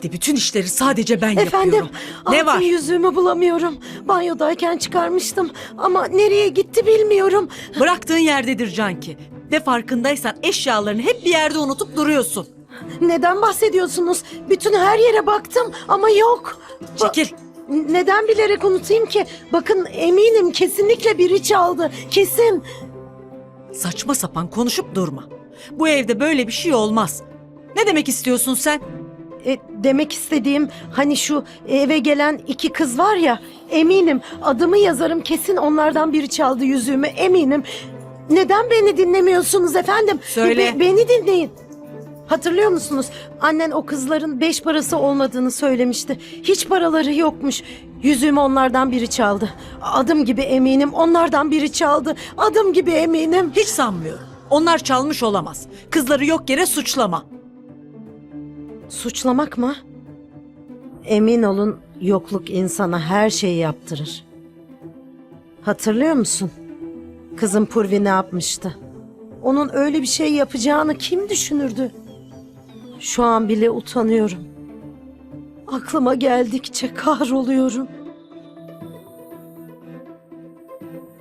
evde bütün işleri sadece ben Efendim, yapıyorum. Ne altın var? yüzüğümü bulamıyorum. Banyodayken çıkarmıştım ama nereye gitti bilmiyorum. Bıraktığın yerdedir Canki. Ve farkındaysan eşyalarını hep bir yerde unutup duruyorsun. Neden bahsediyorsunuz? Bütün her yere baktım ama yok. Ba- Çekil. Neden bilerek unutayım ki? Bakın eminim kesinlikle biri çaldı. Kesin. Saçma sapan konuşup durma. Bu evde böyle bir şey olmaz. Ne demek istiyorsun sen? E, demek istediğim hani şu eve gelen iki kız var ya eminim adımı yazarım kesin onlardan biri çaldı yüzüğümü eminim. Neden beni dinlemiyorsunuz efendim? Söyle. Be- beni dinleyin. Hatırlıyor musunuz? Annen o kızların beş parası olmadığını söylemişti. Hiç paraları yokmuş. Yüzüğümü onlardan biri çaldı. Adım gibi eminim onlardan biri çaldı. Adım gibi eminim. Hiç sanmıyorum. Onlar çalmış olamaz. Kızları yok yere suçlama. Suçlamak mı? Emin olun yokluk insana her şeyi yaptırır. Hatırlıyor musun? Kızım Purvi ne yapmıştı? Onun öyle bir şey yapacağını kim düşünürdü? Şu an bile utanıyorum. Aklıma geldikçe kahroluyorum.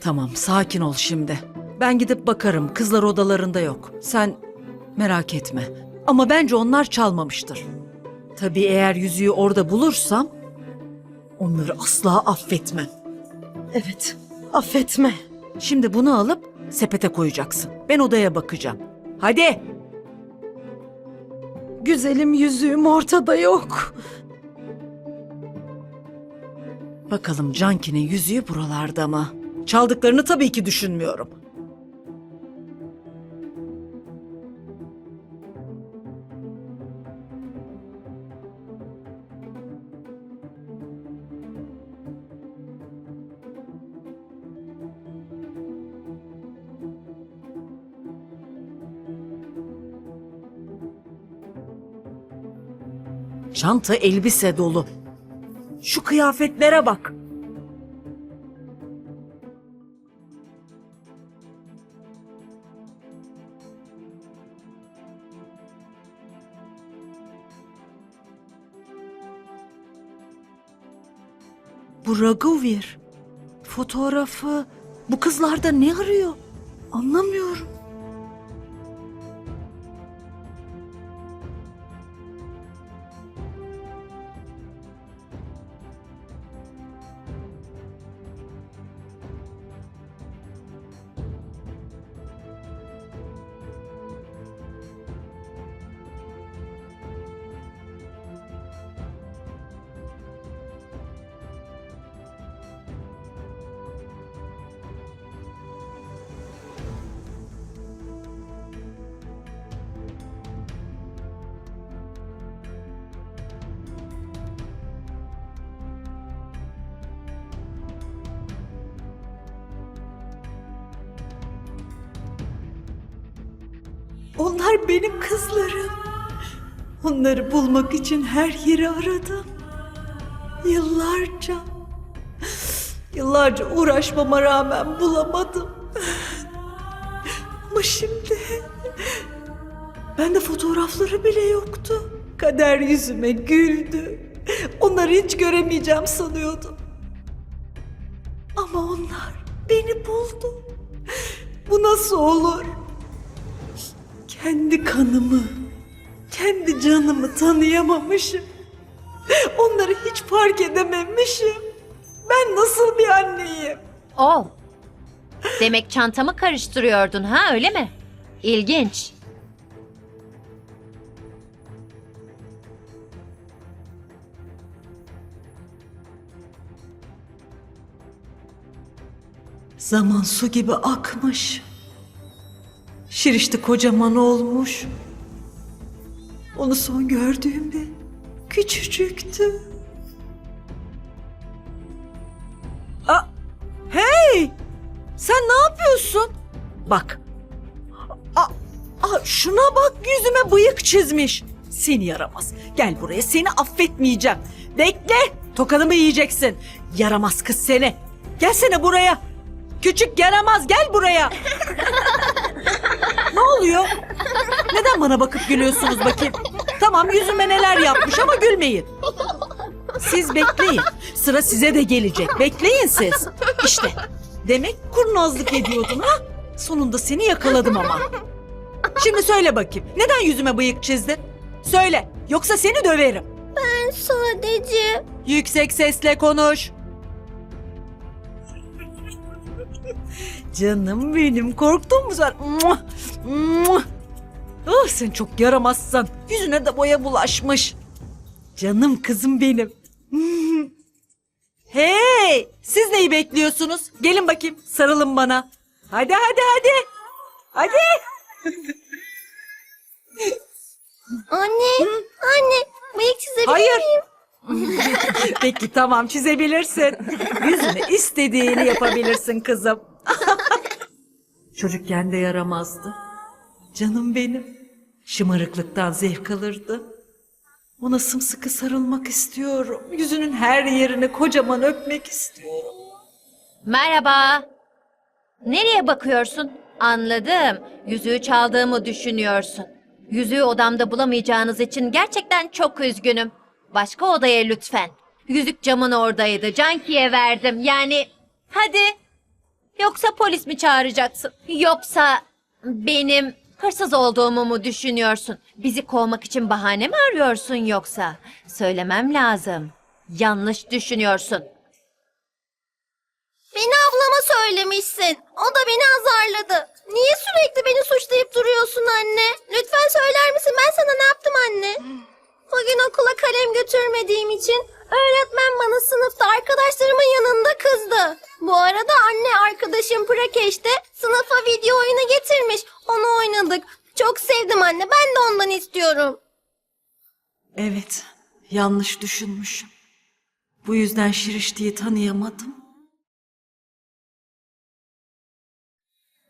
Tamam sakin ol şimdi. Ben gidip bakarım kızlar odalarında yok. Sen merak etme. Ama bence onlar çalmamıştır. Tabii eğer yüzüğü orada bulursam onları asla affetmem. Evet, affetme. Şimdi bunu alıp sepete koyacaksın. Ben odaya bakacağım. Hadi. Güzelim yüzüğüm ortada yok. Bakalım Canki'nin yüzüğü buralarda mı? Çaldıklarını tabii ki düşünmüyorum. Çanta elbise dolu. Şu kıyafetlere bak. Bu Raghuveer. Fotoğrafı. Bu kızlarda ne arıyor? Anlamıyorum. Onlar benim kızlarım. Onları bulmak için her yeri aradım. Yıllarca. Yıllarca uğraşmama rağmen bulamadım. Ama şimdi bende fotoğrafları bile yoktu. Kader yüzüme güldü. Onları hiç göremeyeceğim sanıyordum. Ama onlar beni buldu. Bu nasıl olur? Kendi kanımı, kendi canımı tanıyamamışım. Onları hiç fark edememişim. Ben nasıl bir anneyim? Ol. Demek çantamı karıştırıyordun ha öyle mi? İlginç. Zaman su gibi akmış. Şirişti kocaman olmuş. Onu son gördüğümde küçücüktü. Aa, hey! Sen ne yapıyorsun? Bak. Aa, aa, şuna bak yüzüme bıyık çizmiş. Seni yaramaz. Gel buraya seni affetmeyeceğim. Bekle. Tokanımı yiyeceksin. Yaramaz kız seni. Gelsene buraya. Küçük yaramaz gel buraya. ne oluyor? Neden bana bakıp gülüyorsunuz bakayım? Tamam yüzüme neler yapmış ama gülmeyin. Siz bekleyin. Sıra size de gelecek. Bekleyin siz. İşte demek kurnazlık ediyordun ha? Sonunda seni yakaladım ama. Şimdi söyle bakayım. Neden yüzüme bıyık çizdin? Söyle. Yoksa seni döverim. Sadece Yüksek sesle konuş. Canım benim korktun mu sen? Ah sen çok yaramazsın. Yüzüne de boya bulaşmış. Canım kızım benim. hey! Siz neyi bekliyorsunuz? Gelin bakayım sarılın bana. Hadi hadi hadi. Hadi. anne, anne bıyık çizebilir Hayır. miyim? Peki tamam çizebilirsin. Yüzüne istediğini yapabilirsin kızım. Çocukken de yaramazdı. Canım benim. Şımarıklıktan zevk alırdı. Ona sımsıkı sarılmak istiyorum. Yüzünün her yerini kocaman öpmek istiyorum. Merhaba. Nereye bakıyorsun? Anladım. Yüzüğü çaldığımı düşünüyorsun. Yüzüğü odamda bulamayacağınız için gerçekten çok üzgünüm. Başka odaya lütfen. Yüzük camın oradaydı. Canki'ye verdim. Yani hadi. Yoksa polis mi çağıracaksın? Yoksa benim hırsız olduğumu mu düşünüyorsun? Bizi kovmak için bahane mi arıyorsun yoksa? Söylemem lazım. Yanlış düşünüyorsun. Beni ablama söylemişsin. O da beni azarladı. Niye sürekli beni suçlayıp duruyorsun anne? Lütfen söyler misin ben sana ne yaptım anne? Bugün okula kalem götürmediğim için öğretmen bana sınıfta arkadaşlarımın yanında kızdı. Bu arada anne arkadaşım Prakeş'te sınıfa video oyunu getirmiş. Onu oynadık. Çok sevdim anne. Ben de ondan istiyorum. Evet, yanlış düşünmüşüm. Bu yüzden Şirişti'yi tanıyamadım.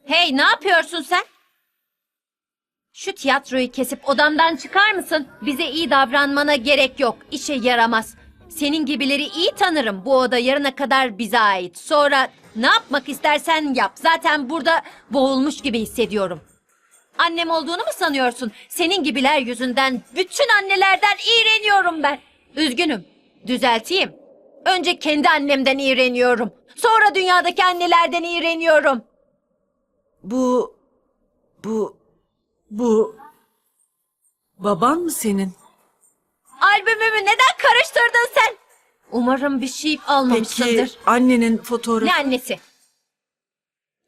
Hey ne yapıyorsun sen? Şu tiyatroyu kesip odamdan çıkar mısın? Bize iyi davranmana gerek yok. İşe yaramaz. Senin gibileri iyi tanırım. Bu oda yarına kadar bize ait. Sonra ne yapmak istersen yap. Zaten burada boğulmuş gibi hissediyorum. Annem olduğunu mu sanıyorsun? Senin gibiler yüzünden bütün annelerden iğreniyorum ben. Üzgünüm. Düzelteyim. Önce kendi annemden iğreniyorum. Sonra dünyadaki annelerden iğreniyorum. Bu, bu, bu... Baban mı senin? Albümümü neden karıştırdın sen? Umarım bir şey almamışsındır. Peki annenin fotoğrafı... Ne annesi?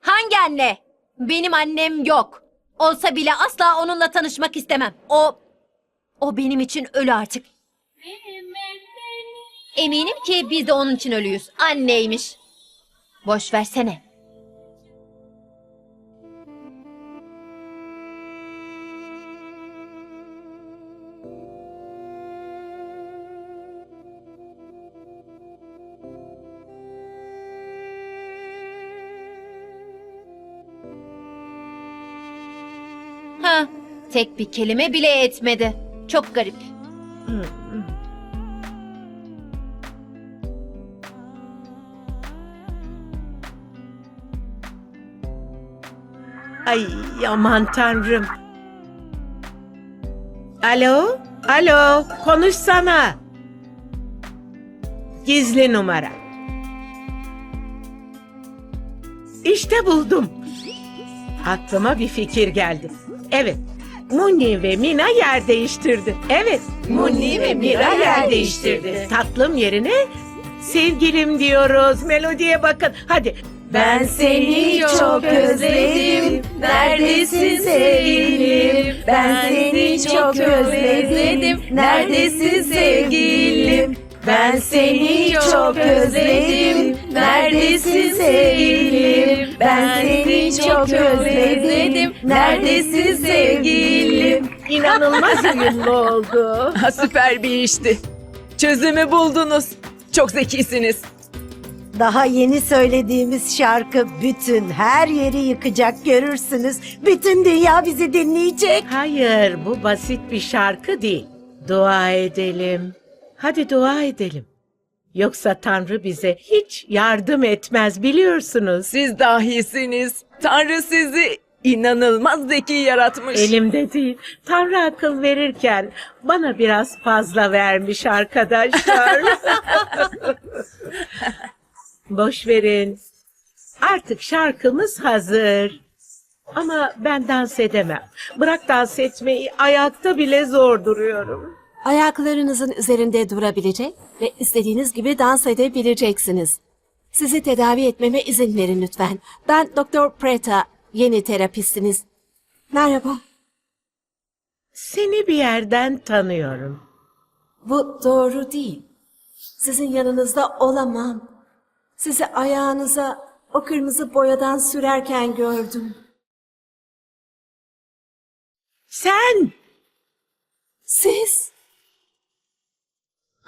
Hangi anne? Benim annem yok. Olsa bile asla onunla tanışmak istemem. O... O benim için ölü artık. Eminim ki biz de onun için ölüyüz. Anneymiş. Boş versene. Tek bir kelime bile etmedi. Çok garip. Ay aman tanrım. Alo, alo, konuşsana. Gizli numara. İşte buldum. Aklıma bir fikir geldi. Evet, Munni ve Mina yer değiştirdi. Evet, Munni ve Mira yer değiştirdi. Tatlım yerine sevgilim diyoruz. Melodiye bakın. Hadi. Ben seni çok özledim. Neredesin sevgilim? Ben seni çok özledim. Neredesin sevgilim? Ben seni çok özledim. Neredesin sevgilim? Ben seni çok özledim. Neredesin sevgilim? İnanılmaz uyumlu oldu. Ha, süper bir işti. Çözümü buldunuz. Çok zekisiniz. Daha yeni söylediğimiz şarkı bütün her yeri yıkacak görürsünüz. Bütün dünya bizi dinleyecek. Hayır, bu basit bir şarkı değil. Dua edelim. Hadi dua edelim. Yoksa Tanrı bize hiç yardım etmez biliyorsunuz. Siz dahisiniz. Tanrı sizi İnanılmaz zeki yaratmış. Elimde değil. Tanrı akıl verirken bana biraz fazla vermiş arkadaşlar. Boş verin. Artık şarkımız hazır. Ama ben dans edemem. Bırak dans etmeyi ayakta bile zor duruyorum. Ayaklarınızın üzerinde durabilecek ve istediğiniz gibi dans edebileceksiniz. Sizi tedavi etmeme izin verin lütfen. Ben Doktor Preta, yeni terapistiniz. Merhaba. Seni bir yerden tanıyorum. Bu doğru değil. Sizin yanınızda olamam. Sizi ayağınıza o kırmızı boyadan sürerken gördüm. Sen Siz?